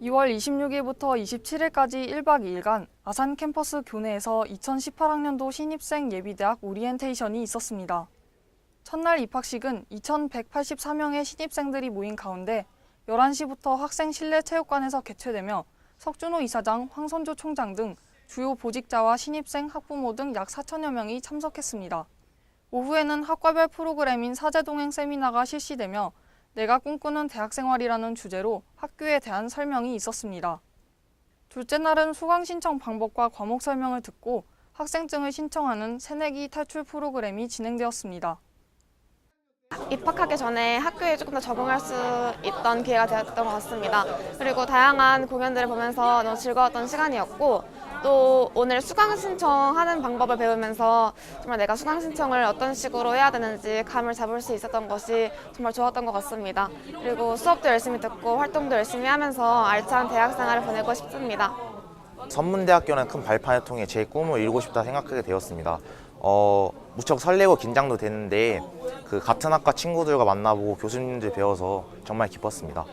2월 26일부터 27일까지 1박 2일간 아산 캠퍼스 교내에서 2018학년도 신입생 예비대학 오리엔테이션이 있었습니다. 첫날 입학식은 2,184명의 신입생들이 모인 가운데 11시부터 학생 실내 체육관에서 개최되며 석준호 이사장, 황선조 총장 등 주요 보직자와 신입생, 학부모 등 약 4천여 명이 참석했습니다. 오후에는 학과별 프로그램인 사제동행 세미나가 실시되며 내가 꿈꾸는 대학생활이라는 주제로 학교에 대한 설명이 있었습니다. 둘째 날은 수강 신청 방법과 과목 설명을 듣고 학생증을 신청하는 새내기 탈출 프로그램이 진행되었습니다. 입학하기 전에 학교에 조금 더 적응할 수 있던 기회가 되었던 것 같습니다. 그리고 다양한 공연들을 보면서 너무 즐거웠던 시간이었고 또 오늘 수강 신청하는 방법을 배우면서 정말 내가 수강 신청을 어떤 식으로 해야 되는지 감을 잡을 수 있었던 것이 정말 좋았던 것 같습니다. 그리고 수업도 열심히 듣고 활동도 열심히 하면서 알찬 대학 생활을 보내고 싶습니다. 선문대학교는 큰 발판을 통해 제 꿈을 이루고 싶다 생각하게 되었습니다. 어, 무척 설레고 긴장도 되는데 그 같은 학과 친구들과 만나보고 교수님들 배워서 정말 기뻤습니다.